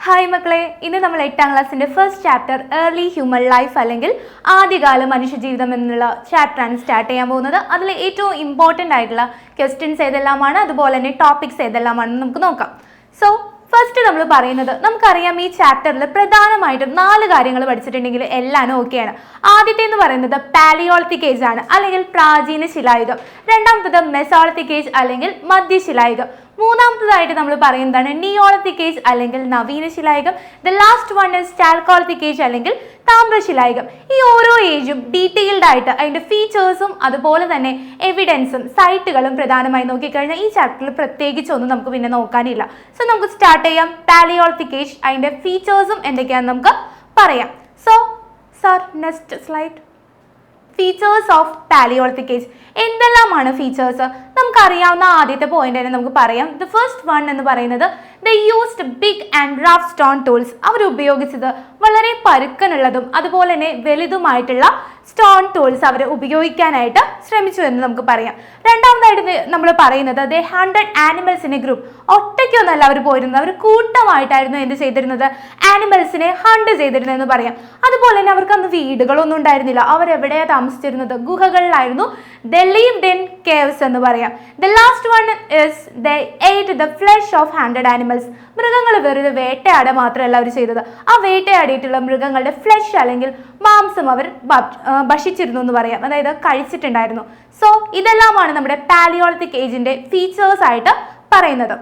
Hi മക്കളെ ഇന്ന് നമ്മൾ എട്ടാം ക്ലാസ്സിന്റെ first chapter early human life അല്ലെങ്കിൽ ആദ്യകാല മനുഷ്യജീവിതം എന്നുള്ള ചാപ്റ്ററാണ് സ്റ്റാർട്ട് ചെയ്യാൻ പോകുന്നത്. അതിൽ ഏറ്റവും ഇമ്പോർട്ടന്റ് ആയിട്ടുള്ള ക്വസ്റ്റ്യൻസ് ഏതെല്ലാമാണ്? അതുപോലെ തന്നെ ടോപ്പിക്സ് ഏതെല്ലാമാണെന്ന് നമുക്ക് നോക്കാം. സോ ഫസ്റ്റ് നമ്മൾ പറയുന്നത് നമുക്കറിയാം ഈ ചാപ്റ്ററിൽ പ്രധാനമായിട്ടും നാല് കാര്യങ്ങൾ പഠിച്ചിട്ടുണ്ടെങ്കിൽ എല്ലാം ഓക്കെയാണ് ആദ്യത്തെ എന്ന് പറയുന്നത് പാലിയോളത്തിക് ഏജ് ആണ് അല്ലെങ്കിൽ പ്രാചീന ശിലായുഗം. രണ്ടാമത്തത് മെസോളത്തിക് ഏജ് അല്ലെങ്കിൽ മധ്യശിലായുഗം. മൂന്നാമത്തതായിട്ട് നമ്മൾ പറയുന്നതാണ് നിയോളത്തിക് ഏജ് അല്ലെങ്കിൽ നവീന ശിലായുഗം the last one is chalcolithic age അല്ലെങ്കിൽ താമ്രശിലായുഗം ഈ ഓരോ ഏജും ഡീറ്റെയിൽഡ് ആയിട്ട് അതിന്റെ ഫീച്ചേഴ്സും അതുപോലെ തന്നെ എവിഡൻസും സൈറ്റുകളും പ്രധാനമായി നോക്കിക്കഴിഞ്ഞാൽ ഈ ചാപ്റ്ററിൽ പ്രത്യേകിച്ചൊന്നും നമുക്ക് പിന്നെ നോക്കാനില്ല. സോ നമുക്ക് സ്റ്റാർട്ട് ചെയ്യാം. പാലിയോളത്തിക് ഏജ് അതിന്റെ ഫീച്ചേഴ്സും എന്തൊക്കെയാണെന്ന് നമുക്ക് പറയാം. So sir next slide features of palaeolithic age എന്തെല്ലാമാണ് ഫീച്ചേഴ്സ് നമുക്കറിയാവുന്ന ആദ്യത്തെ പോയിന്റ് തന്നെ നമുക്ക് പറയാം. ദ ഫസ്റ്റ് വൺ എന്ന് പറയുന്നത് the used big and rough stone tools അവർ ഉപയോഗിച്ചത് വളരെ പരുക്കനുള്ളതും അതുപോലെ തന്നെ വലുതുമായിട്ടുള്ള സ്റ്റോൺ ടൂൾസ് അവർ ഉപയോഗിക്കാനായിട്ട് ശ്രമിച്ചു എന്ന് നമുക്ക് പറയാം. രണ്ടാമതായിട്ട് നമ്മൾ പറയുന്നത് ദ ഹൺഡ്രഡ് ആനിമൽസിനെ ഗ്രൂപ്പ്. ഒറ്റയ്ക്കൊന്നല്ല അവർ പോയിരുന്നത്. അവർ കൂട്ടമായിട്ടായിരുന്നു എന്ത് ചെയ്തിരുന്നത്? ആനിമൽസിനെ ഹണ്ട് ചെയ്തിരുന്നത് എന്ന് പറയാം. അതുപോലെ തന്നെ അവർക്ക് അന്ന് വീടുകളൊന്നും ഉണ്ടായിരുന്നില്ല. അവർ എവിടെയാണ് താമസിച്ചിരുന്നത്? ഗുഹകളിലായിരുന്നു. ദ ലിവ്ഡ് ഇൻ കേവ്സ് എന്ന് പറയാം. The last one is the ate the flesh of hundred animals മൃഗങ്ങൾ വെറുതെ വേട്ടയാട മാത്രമല്ല അവർ ചെയ്തത്. ആ വേട്ടയാടിയിട്ടുള്ള മൃഗങ്ങളുടെ ഫ്ലഷ് അല്ലെങ്കിൽ മാംസം അവർ ഭക്ഷിച്ചിരുന്നു എന്ന് പറയാം. അതായത് കഴിച്ചിട്ടുണ്ടായിരുന്നു. സോ ഇതെല്ലാമാണ് നമ്മുടെ പാലിയോളത്തിക് ഏജിന്റെ ഫീച്ചേഴ്സ് ആയിട്ട് പറയുന്നത്.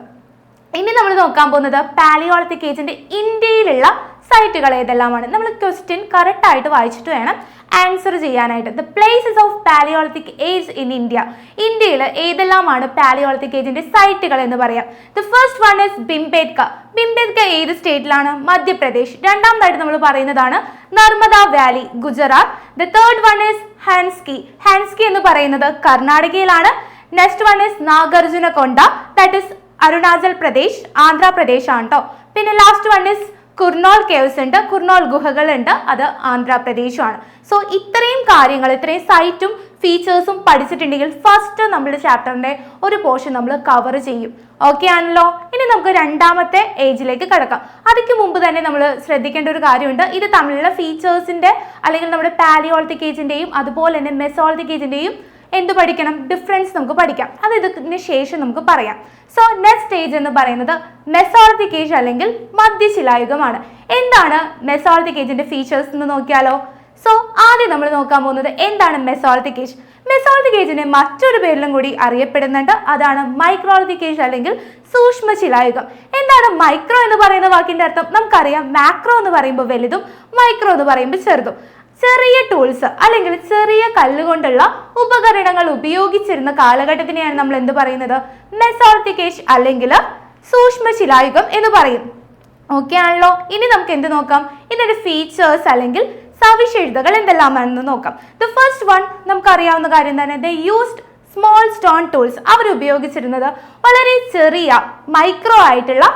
ഇനി നമ്മൾ നോക്കാൻ പോകുന്നത് പാലിയോളത്തിക് ഏജിന്റെ ഇന്ത്യയിലുള്ള സൈറ്റുകൾ ഏതെല്ലാമാണ്? നമ്മൾ ക്വസ്റ്റ്യൻ കറക്റ്റ് ആയിട്ട് വായിച്ചിട്ട് വേണം ആൻസർ ചെയ്യാനായിട്ട്. The places of palaeolithic age in India ഇന്ത്യയിൽ ഏതെല്ലാമാണ് പാലിയോളത്തിക് ഏജിന്റെ സൈറ്റുകൾ എന്ന് പറയാം? The first one is Bhimbetka Bhimbetka ഏത് സ്റ്റേറ്റിലാണ് മധ്യപ്രദേശ്. രണ്ടാമതായിട്ട് നമ്മൾ പറയുന്നതാണ് Narmada valley Gujarat the third one is Hunsgi Hunsgi എന്ന് പറയുന്നത് കർണാടകയിലാണ്. Next one is Nagarjunakonda that is Arunachal Pradesh Andhra Pradesh ആണ് കേട്ടോ പിന്നെ last one is Kurnool caves ഉണ്ട് കുർണോൾ ഗുഹകളുണ്ട് അത് ആന്ധ്രാപ്രദേശുമാണ്. സോ ഇത്രയും കാര്യങ്ങൾ ഇത്രയും സൈറ്റും ഫീച്ചേഴ്സും പഠിച്ചിട്ടുണ്ടെങ്കിൽ ഫസ്റ്റ് നമ്മുടെ ചാപ്റ്ററിന്റെ ഒരു പോർഷൻ നമ്മൾ കവർ ചെയ്യും. ഓക്കെ ആണല്ലോ? ഇനി നമുക്ക് രണ്ടാമത്തെ ഏജിലേക്ക് കിടക്കാം. അതിക്ക് മുമ്പ് തന്നെ നമ്മൾ ശ്രദ്ധിക്കേണ്ട ഒരു കാര്യമുണ്ട്. ഇത് തമ്മിലുള്ള ഫീച്ചേഴ്സിന്റെ അല്ലെങ്കിൽ നമ്മുടെ പാലിയോളത്തിക് ഏജിന്റെയും അതുപോലെ തന്നെ മെസോളത്തിക് ഏജിന്റെയും എന്ത് പഠിക്കണം? ഡിഫറൻസ് നമുക്ക് പഠിക്കാം. അത് ഇതിന് ശേഷം നമുക്ക് പറയാം. സോ നെക്സ്റ്റ് സ്റ്റേജ് എന്ന് പറയുന്നത് മെസോളത്തിക് ഏജ് അല്ലെങ്കിൽ മധ്യശിലായുഗമാണ്. എന്താണ് മെസോളത്തിക് ഏജിന്റെ ഫീച്ചേഴ്സ് എന്ന് നോക്കിയാലോ? സോ ആദ്യം നമ്മൾ നോക്കാൻ പോകുന്നത് എന്താണ് മെസോളത്തിക് ഏജ് മറ്റൊരു പേരിലും കൂടി അറിയപ്പെടുന്നുണ്ട്. അതാണ് മൈക്രോളത്തിക് ഏജ് അല്ലെങ്കിൽ സൂക്ഷ്മ ശിലായുഗം എന്താണ് മൈക്രോ എന്ന് പറയുന്ന വാക്കിന്റെ അർത്ഥം? നമുക്കറിയാം. മാക്രോ എന്ന് പറയുമ്പോൾ വലുതും മൈക്രോ എന്ന് പറയുമ്പോൾ ചെറുതും. ചെറിയ ടൂൾസ് അല്ലെങ്കിൽ ചെറിയ കല്ലുകൊണ്ടുള്ള ഉപകരണങ്ങൾ ഉപയോഗിച്ചിരുന്ന കാലഘട്ടത്തിനെയാണ് നമ്മൾ എന്ത് പറയുന്നത്? മെസോർത്തിക്കേഷ് അല്ലെങ്കിൽ സൂക്ഷ്മ ശിലായുഗം എന്ന് പറയും. ഓക്കെ ആണല്ലോ? ഇനി നമുക്ക് എന്ത് നോക്കാം? ഇതിന്റെ ഫീച്ചേഴ്സ് അല്ലെങ്കിൽ സവിശേഷതകൾ എന്തെല്ലാമാണെന്ന് നോക്കാം. ദ ഫസ്റ്റ് വൺ നമുക്ക് അറിയാവുന്ന കാര്യം തന്നെ the used small stone tools അവർ ഉപയോഗിച്ചിരുന്നത് വളരെ ചെറിയ മൈക്രോ ആയിട്ടുള്ള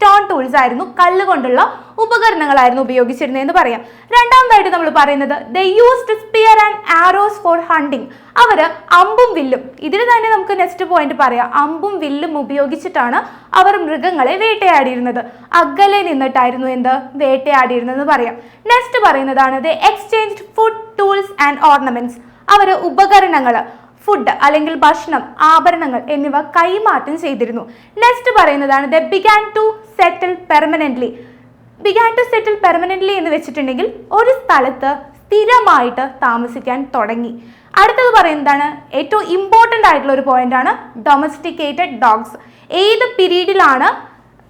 സ്റ്റോൺ ടൂൾസ് ആയിരുന്നു കല്ലുകൊണ്ടുള്ള ഉപകരണങ്ങളായിരുന്നു ഉപയോഗിച്ചിരുന്നത് എന്ന് പറയാം. രണ്ടാമതായിട്ട് നമ്മൾ പറയുന്നത് the used spear and arrows for hunting അവർ അമ്പും വില്ലും. ഇതിൽ തന്നെ നമുക്ക് നെക്സ്റ്റ് പോയിന്റ് പറയാം. അമ്പും വില്ലും ഉപയോഗിച്ചിട്ടാണ് അവർ മൃഗങ്ങളെ വേട്ടയാടിയിരുന്നത്. അകലെ നിന്നിട്ടായിരുന്നു എന്ത്? വേട്ടയാടിയിരുന്നതെന്ന് പറയാം. നെക്സ്റ്റ് പറയുന്നതാണ് the exchange food tools and ornaments അവർ ഉപകരണങ്ങൾ ഫുഡ് അല്ലെങ്കിൽ ഭക്ഷണം ആഭരണങ്ങൾ എന്നിവ കൈമാറ്റം ചെയ്തിരുന്നു. നെക്സ്റ്റ് പറയുന്നതാണ് the began to settle permanently began to settle permanently എന്ന് വെച്ചിട്ടുണ്ടെങ്കിൽ ഒരു സ്ഥലത്ത് സ്ഥിരമായിട്ട് താമസിക്കാൻ തുടങ്ങി. അടുത്തത് പറയുന്നതാണ് ഏറ്റവും ഇമ്പോർട്ടന്റ് ആയിട്ടുള്ള ഒരു പോയിന്റാണ് ഡൊമസ്റ്റിക്കേറ്റഡ് ഡോഗ്സ് ഏത് പീരീഡിലാണ്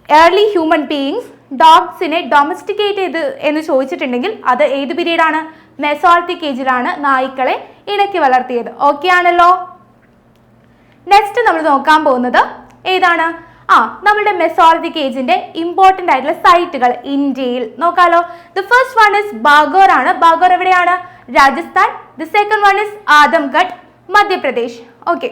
ഏർലി ഹ്യൂമൻ ബീയിങ്സ് ഡോഗ്സിനെ ഡൊമസ്റ്റിക്കേറ്റ് ചെയ്ത് എന്ന് ചോദിച്ചിട്ടുണ്ടെങ്കിൽ അത് ഏത് പീരീഡാണ്? മെസോൾത്തിക് ഏജിലാണ് നായ്ക്കളെ ഇണക്കി വളർത്തിയത്. ഓക്കെ ആണല്ലോ? നെക്സ്റ്റ് നമ്മൾ നോക്കാൻ പോകുന്നത് ഏതാണ്? ആ നമ്മുടെ മെസോളജിക് ഏജിന്റെ ഇമ്പോർട്ടന്റ് ആയിട്ടുള്ള സൈറ്റുകൾ ഇന്ത്യയിൽ. നോക്കാലോ. The first one is Bagor ആണ്. ബാഗോർ എവിടെയാണ്? Rajasthan. The second one is Adamgarh Madhya Pradesh. Okay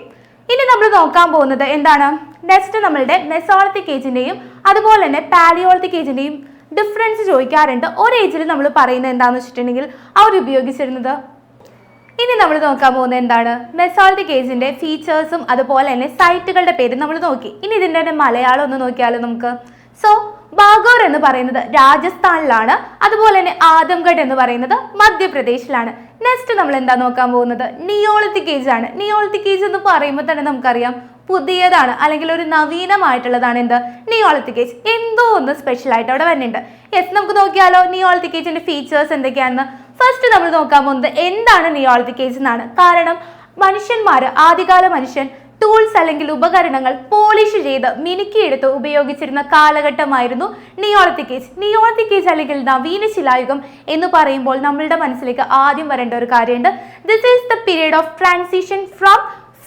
ഇനി നമ്മൾ നോക്കാൻ പോകുന്നത് എന്താണ്? നെക്സ്റ്റ് നമ്മളുടെ മെസോളത്തിക് ഏജിന്റെയും അതുപോലെ തന്നെ പാലിയോളത്തിക് ഏജിന്റെയും ഡിഫറൻസ് ചോദിക്കാറുണ്ട്. ഒരു ഏജിൽ നമ്മൾ പറയുന്നത് എന്താണെന്ന് വെച്ചിട്ടുണ്ടെങ്കിൽ അവർ ഉപയോഗിച്ചിരുന്നത് ഇനി നമ്മൾ നോക്കാൻ പോകുന്നത് എന്താണ്? മെസോളത്തിക് കേസിന്റെ ഫീച്ചേഴ്സും അതുപോലെ തന്നെ സൈറ്റുകളുടെ പേര് നമ്മൾ നോക്കി. ഇനി ഇതിന്റെ തന്നെ മലയാളം ഒന്ന് നോക്കിയാലോ നമുക്ക്? സോ ബാഗോർ എന്ന് പറയുന്നത് രാജസ്ഥാനിലാണ്. അതുപോലെ തന്നെ ആദംഗഡ് എന്ന് പറയുന്നത് മധ്യപ്രദേശിലാണ്. നെക്സ്റ്റ് നമ്മൾ എന്താ നോക്കാൻ പോകുന്നത്? നിയോളിത്തിക് കേജ് ആണ്. നിയോളിത്തിക് കേജ് എന്ന് പറയുമ്പോൾ തന്നെ നമുക്കറിയാം പുതിയതാണ് അല്ലെങ്കിൽ ഒരു നവീനമായിട്ടുള്ളതാണ് എന്ത്? നിയോളത്തി കേജ് എന്തോ ഒന്ന് സ്പെഷ്യൽ ആയിട്ട് അവിടെ വരുന്നുണ്ട് യെസ് നമുക്ക് നോക്കിയാലോ നിയോളത്തി കേജിന്റെ ഫീച്ചേഴ്സ് എന്തൊക്കെയാണെന്ന്? ഫസ്റ്റ് നമ്മൾ നോക്കാൻ പോകുന്നത് എന്താണ് നിയോളിത്തിക് ഏജ് എന്നാണ്. കാരണം മനുഷ്യന്മാർ ആദ്യകാല മനുഷ്യൻ ടൂൾസ് അല്ലെങ്കിൽ ഉപകരണങ്ങൾ പോളിഷ് ചെയ്ത് മിനുക്കിയെടുത്ത് ഉപയോഗിച്ചിരുന്ന കാലഘട്ടമായിരുന്നു നിയോളത്തിക് ഏജ് നിയോളത്തിക് ഏജ് അല്ലെങ്കിൽ നവീന ശിലായുഗം എന്ന് പറയുമ്പോൾ നമ്മളുടെ മനസ്സിലേക്ക് ആദ്യം വരേണ്ട ഒരു കാര്യമുണ്ട്. This is the period of transition from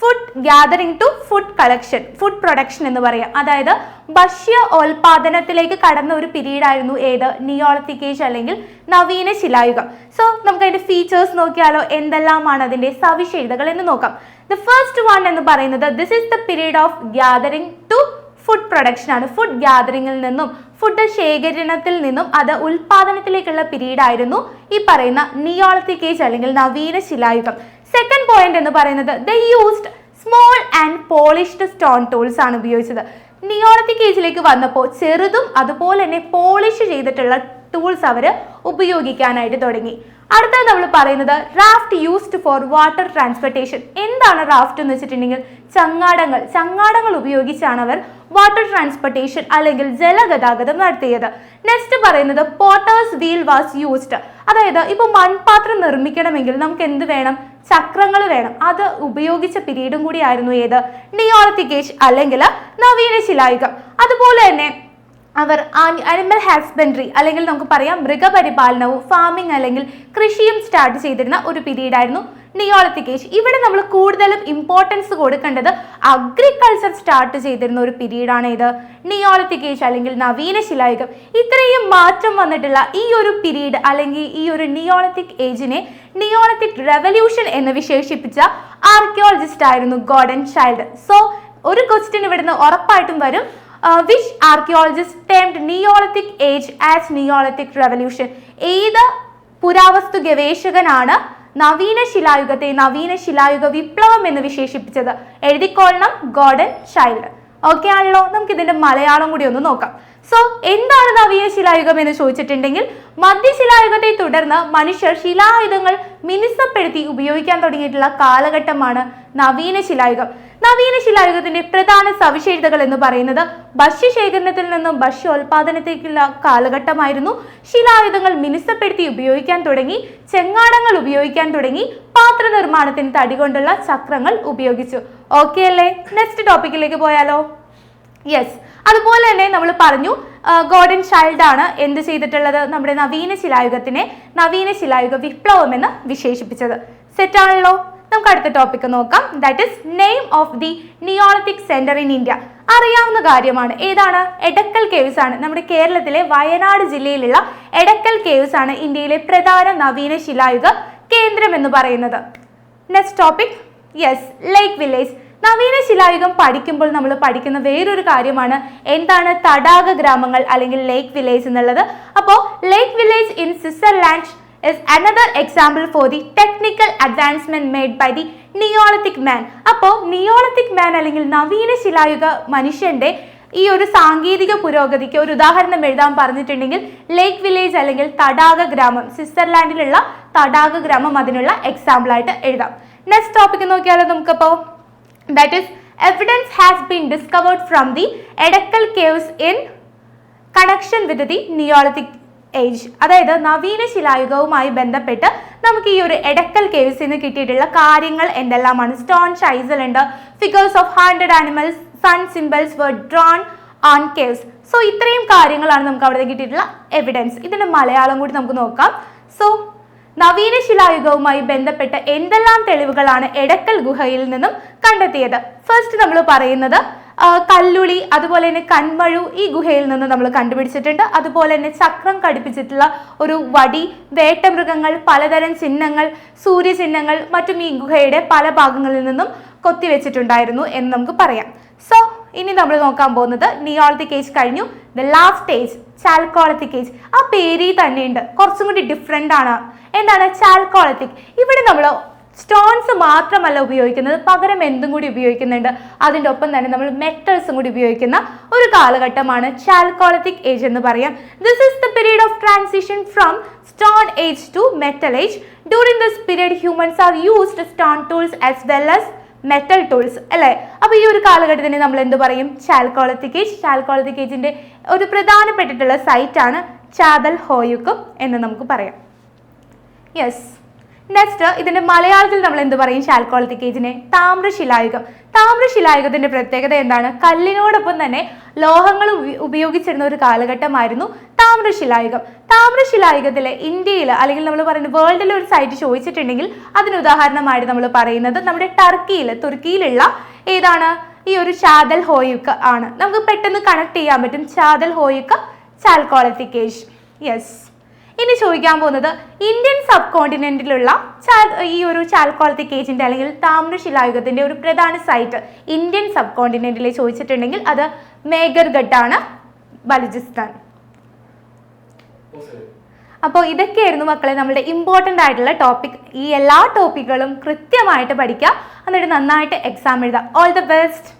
food gathering to food collection food production എന്ന് പറയാം. അതായത് ഭക്ഷ്യ ഉൽപാദനത്തിലേക്ക് കടന്ന ഒരു പീരീഡ് ആയിരുന്നു ഏത്? നിയോളത്തിക് ഏജ് അല്ലെങ്കിൽ നവീന ശിലായുഗം. സോ നമുക്ക് അതിന്റെ ഫീച്ചേഴ്സ് നോക്കിയാലോ? എന്തെല്ലാമാണ് അതിന്റെ സവിശേഷതകൾ എന്ന് നോക്കാം. ദ ഫസ്റ്റ് വൺ എന്ന് പറയുന്നത് this is the period of gathering to food production ആണ്. ഫുഡ് ഗ്യാതറിംഗിൽ നിന്നും ഫുഡ് ശേഖരണത്തിൽ നിന്നും അത് ഉൽപാദനത്തിലേക്കുള്ള പീരീഡ് ആയിരുന്നു ഈ പറയുന്ന നിയോളത്തിക് ഏജ് അല്ലെങ്കിൽ നവീന ശിലായുഗം. സെക്കൻഡ് പോയിന്റ് എന്ന് പറയുന്നത് the used small and polished stone tools ആണ് ഉപയോഗിച്ചത്. നിയോളത്തിക് ഏജിലേക്ക് വന്നപ്പോൾ ചെറുതും അതുപോലെ തന്നെ പോളിഷ് ചെയ്തിട്ടുള്ള ടൂൾസ് അവർ ഉപയോഗിക്കാനായിട്ട് തുടങ്ങി. അടുത്തത് നമ്മൾ പറയുന്നത് raft used for water transportation എന്താണ് റാഫ്റ്റ് എന്ന് വെച്ചിട്ടുണ്ടെങ്കിൽ ചങ്ങാടങ്ങൾ. ചങ്ങാടങ്ങൾ ഉപയോഗിച്ചാണ് അവർ വാട്ടർ ട്രാൻസ്പോർട്ടേഷൻ അല്ലെങ്കിൽ ജലഗതാഗതം നടത്തിയത്. നെക്സ്റ്റ് പറയുന്നത് പോട്ടേഴ്സ് വീൽ വാസ് യൂസ്ഡ് അതായത് ഇപ്പോൾ മൺപാത്രം നിർമ്മിക്കണമെങ്കിൽ നമുക്ക് എന്ത് വേണം? ചക്രങ്ങൾ വേണം. അത് ഉപയോഗിച്ച പീരീഡും കൂടിയായിരുന്നു ഏത്? നിയോളത്തിക് ഏജ് അല്ലെങ്കിൽ നവീന ശിലായുഗം. അതുപോലെ തന്നെ അവർ അനിമൽ ഹസ്ബൻഡറി അല്ലെങ്കിൽ നമുക്ക് പറയാം മൃഗപരിപാലനവും ഫാമിംഗ് അല്ലെങ്കിൽ കൃഷിയും സ്റ്റാർട്ട് ചെയ്തിരുന്ന ഒരു പീരീഡ് ആയിരുന്നു നിയോളത്തിക് ഏജ് ഇവിടെ നമ്മൾ കൂടുതലും ഇമ്പോർട്ടൻസ് കൊടുക്കേണ്ടത് അഗ്രികൾച്ചർ സ്റ്റാർട്ട് ചെയ്തിരുന്ന ഒരു പീരീഡാണ് ഇത് നിയോളത്തിക് ഏജ് അല്ലെങ്കിൽ നവീന ശിലായുഗം. ഇത്രയും മാറ്റം വന്നിട്ടുള്ള ഈ ഒരു പിരീഡ് അല്ലെങ്കിൽ ഈ ഒരു നിയോളത്തിക് ഏജിനെ നിയോളത്തിക് റെവല്യൂഷൻ എന്ന് വിശേഷിപ്പിച്ച ആർക്കിയോളജിസ്റ്റ് ആയിരുന്നു ഗോഡൻ ചൈൽഡ്. സോ ഒരു ക്വസ്റ്റ്യൻ ഇവിടുന്ന് ഉറപ്പായിട്ടും വരും. Which archaeologist termed neolithic age as neolithic revolution ഏത് പുരാവസ്തു ഗവേഷകനാണ് നവീന ശിലായുഗത്തെ നവീന ശിലായുഗ വിപ്ലവം എന്ന് വിശേഷിപ്പിച്ചത്? എഴുതിക്കൊള്ളണം ഗോഡൻ ചൈൽഡ്. ഓക്കെ ആണല്ലോ? നമുക്ക് ഇതിന്റെ മലയാളം കൂടി ഒന്ന് നോക്കാം. സോ എന്താണ് നവീന ശിലായുഗം എന്ന് ചോദിച്ചിട്ടുണ്ടെങ്കിൽ മധ്യശിലായുഗത്തെ തുടർന്ന് മനുഷ്യർ ശിലായുധങ്ങൾ മിനുസപ്പെടുത്തി ഉപയോഗിക്കാൻ തുടങ്ങിയിട്ടുള്ള കാലഘട്ടമാണ് നവീന ശിലായുഗം. നവീന ശിലായുഗത്തിന്റെ പ്രധാന സവിശേഷതകൾ എന്ന് പറയുന്നത് ഭക്ഷ്യശേഖരണത്തിൽ നിന്നും ഭക്ഷ്യോൽപാദനത്തേക്കുള്ള കാലഘട്ടമായിരുന്നു. ശിലായുധങ്ങൾ മിനുസപ്പെടുത്തി ഉപയോഗിക്കാൻ തുടങ്ങി ചെങ്ങാടങ്ങൾ ഉപയോഗിക്കാൻ തുടങ്ങി പാത്ര നിർമ്മാണത്തിന് തടി കൊണ്ടുള്ള ചക്രങ്ങൾ ഉപയോഗിച്ചു. ഓക്കെ അല്ലേ? നെക്സ്റ്റ് ടോപ്പിക്കിലേക്ക് പോയാലോ. യെസ് അതുപോലെ തന്നെ നമ്മൾ പറഞ്ഞു ഗോഡൻ ചൈൽഡ് ആണ് എന്ത് ചെയ്തിട്ടുള്ളത്? നമ്മുടെ നവീന ശിലായുഗത്തിനെ നവീന ശിലായുഗ വിപ്ലവം എന്ന് വിശേഷിപ്പിച്ചത്. സെറ്റാണല്ലോ നമുക്ക് അടുത്ത ടോപ്പിക്ക് നോക്കാം. That is name of the neolithic center in India അറിയാവുന്ന കാര്യമാണ്. ഏതാണ്? എടക്കൽ കേവ്സ് ആണ്. നമ്മുടെ കേരളത്തിലെ വയനാട് ജില്ലയിലുള്ള എടക്കൽ കേവ്സ് ആണ് ഇന്ത്യയിലെ പ്രധാന നവീന ശിലായുഗ കേന്ദ്രം എന്ന് പറയുന്നത്. Next topic yes lake village നവീന ശിലായുഗം പഠിക്കുമ്പോൾ നമ്മൾ പഠിക്കുന്ന വേറൊരു കാര്യമാണ് എന്താണ് തടാക ഗ്രാമങ്ങൾ അല്ലെങ്കിൽ ലേക്ക് വില്ലേജ് എന്നുള്ളത്. അപ്പോൾ lake village in Switzerland is another example for the technical advancement made by the neolithic man അപ്പോൾ നിയോളത്തിക് മാൻ അല്ലെങ്കിൽ നവീന ശിലായുഗ മനുഷ്യന്റെ ഈ ഒരു സാങ്കേതിക പുരോഗതിക്ക് ഒരു ഉദാഹരണം എഴുതാൻ പറഞ്ഞിട്ടുണ്ടെങ്കിൽ ലേക്ക് വില്ലേജ് അല്ലെങ്കിൽ തടാക ഗ്രാമം സ്വിറ്റ്സർലാൻഡിലുള്ള തടാക ഗ്രാമം അതിനുള്ള എക്സാമ്പിൾ ആയിട്ട് എഴുതാം. നെക്സ്റ്റ് ടോപ്പിക് നോക്കിയാലോ നമുക്കപ്പോൾ that is evidence has been discovered from the Edakkal caves in connection with the neolithic age അതായത് നവീന ശിലായുഗവുമായി ബന്ധപ്പെട്ട് നമുക്ക് ഈ ഒരു എടക്കൽ കേവ്സിൽ നിന്ന് കിട്ടിയിട്ടുള്ള കാര്യങ്ങൾ എന്തെല്ലാമാണ്? സ്റ്റോൺ ഷൈസൽ ഉണ്ട്. Figures of hundred animals sun symbols were drawn on caves so ഇത്രയും കാര്യങ്ങളാണ് നമുക്ക് അവിടെ കിട്ടിയിട്ടുള്ള എവിഡൻസ് ഇതിന്റെ മലയാളം കൂടി നമുക്ക് നോക്കാം. സോ നവീന ശിലായുഗവുമായി ബന്ധപ്പെട്ട എന്തെല്ലാം തെളിവുകളാണ് എടക്കൽ ഗുഹയിൽ നിന്നും കണ്ടെത്തിയത്? ഫസ്റ്റ് നമ്മൾ പറയുന്നത് കല്ലുളി അതുപോലെ തന്നെ കൺമഴു ഈ ഗുഹയിൽ നിന്ന് നമ്മൾ കണ്ടുപിടിച്ചിട്ടുണ്ട്. അതുപോലെ തന്നെ ചക്രം ഘടിപ്പിച്ചിട്ടുള്ള ഒരു വടി വേട്ടമൃഗങ്ങൾ പലതരം ചിഹ്നങ്ങൾ സൂര്യചിഹ്നങ്ങൾ മറ്റും ഈ ഗുഹയുടെ പല ഭാഗങ്ങളിൽ നിന്നും കൊത്തിവെച്ചിട്ടുണ്ടായിരുന്നു എന്ന് നമുക്ക് പറയാം. സോ ഇനി നമ്മൾ നോക്കാൻ പോകുന്നത് നിയോളത്തിക് ഏജ് കഴിഞ്ഞു. The last stage chalcolithic age ആ പേരിൽ തന്നെയുണ്ട്. കുറച്ചും കൂടി ഡിഫറെന്റ് ആണ്. എന്താണ് ചാൽക്കോളത്തിക് ഇവിടെ നമ്മൾ സ്റ്റോൺസ് മാത്രമല്ല ഉപയോഗിക്കുന്നത്. പകരം എന്തും കൂടി ഉപയോഗിക്കുന്നുണ്ട്. അതിന്റെ ഒപ്പം തന്നെ നമ്മൾ മെറ്റൽസും കൂടി ഉപയോഗിക്കുന്ന ഒരു കാലഘട്ടമാണ് ചാൽക്കോളത്തിക് ഏജ് എന്ന് പറയാം. This is the period of transition from stone age to metal age during this period humans are used stone tools as well as metal tools അല്ലേ? അപ്പോൾ ഈ ഒരു കാലഘട്ടത്തിന് നമ്മൾ എന്ത് പറയും? ചാൽക്കോളത്തിക്കേജ് ചാൽക്കോളത്തിക്കേജിന്റെ ചാൽക്കോളത്തിക് ഒരു പ്രധാനപ്പെട്ടിട്ടുള്ള സൈറ്റാണ് ചാതൽ ഹോയുക്കും എന്ന് നമുക്ക് പറയാം. യെസ് നെക്സ്റ്റ് ഇതിന്റെ മലയാളത്തിൽ നമ്മൾ എന്ത് പറയും? ശാൽക്കോളത്തിക്കേജിനെ താമ്രശിലായുഗം താമ്രശിലായുഗത്തിന്റെ പ്രത്യേകത എന്താണ്? കല്ലിനോടൊപ്പം തന്നെ ലോഹങ്ങൾ ഉപയോഗിച്ചിരുന്ന ഒരു കാലഘട്ടമായിരുന്നു താമ്രശിലായുഗം താമ്രശിലായുഗത്തിലെ ഇന്ത്യയിൽ അല്ലെങ്കിൽ നമ്മൾ പറയുന്നത് വേൾഡിലെ ഒരു സൈറ്റ് ചോദിച്ചിട്ടുണ്ടെങ്കിൽ അതിന് ഉദാഹരണമായിട്ട് നമ്മൾ പറയുന്നത് നമ്മുടെ ടർക്കിയിൽ തുർക്കിയിലുള്ള ഏതാണ്? ഈ ഒരു ചാതൽ ഹോയുക്ക ആണ്. നമുക്ക് പെട്ടെന്ന് കണക്ട് ചെയ്യാൻ പറ്റും. ചാതൽ ഹോയുക്ക ചാൽക്കോളത്തിക്കേഷ് യെസ് ഇനി ചോദിക്കാൻ പോകുന്നത് ഇന്ത്യൻ സബ് കോണ്ടിനെന്റിലുള്ള ഈ ഒരു ചാൽക്കോളത്തിക് ഏജിന്റെ അല്ലെങ്കിൽ താമ്രശിലായുഗത്തിന്റെ ഒരു പ്രധാന സൈറ്റ് ഇന്ത്യൻ സബ് കോണ്ടിനെന്റിൽ ചോദിച്ചിട്ടുണ്ടെങ്കിൽ അത് മേഘർഗഡ് ആണ് ബലുചിസ്ഥാൻ. അപ്പോൾ ഇതൊക്കെയായിരുന്നു മക്കളെ നമ്മുടെ ഇമ്പോർട്ടന്റ് ആയിട്ടുള്ള ടോപ്പിക് ഈ എല്ലാ ടോപ്പിക്കുകളും കൃത്യമായിട്ട് പഠിക്കുക. എന്നിട്ട് നന്നായിട്ട് എക്സാം എഴുതുക. All the best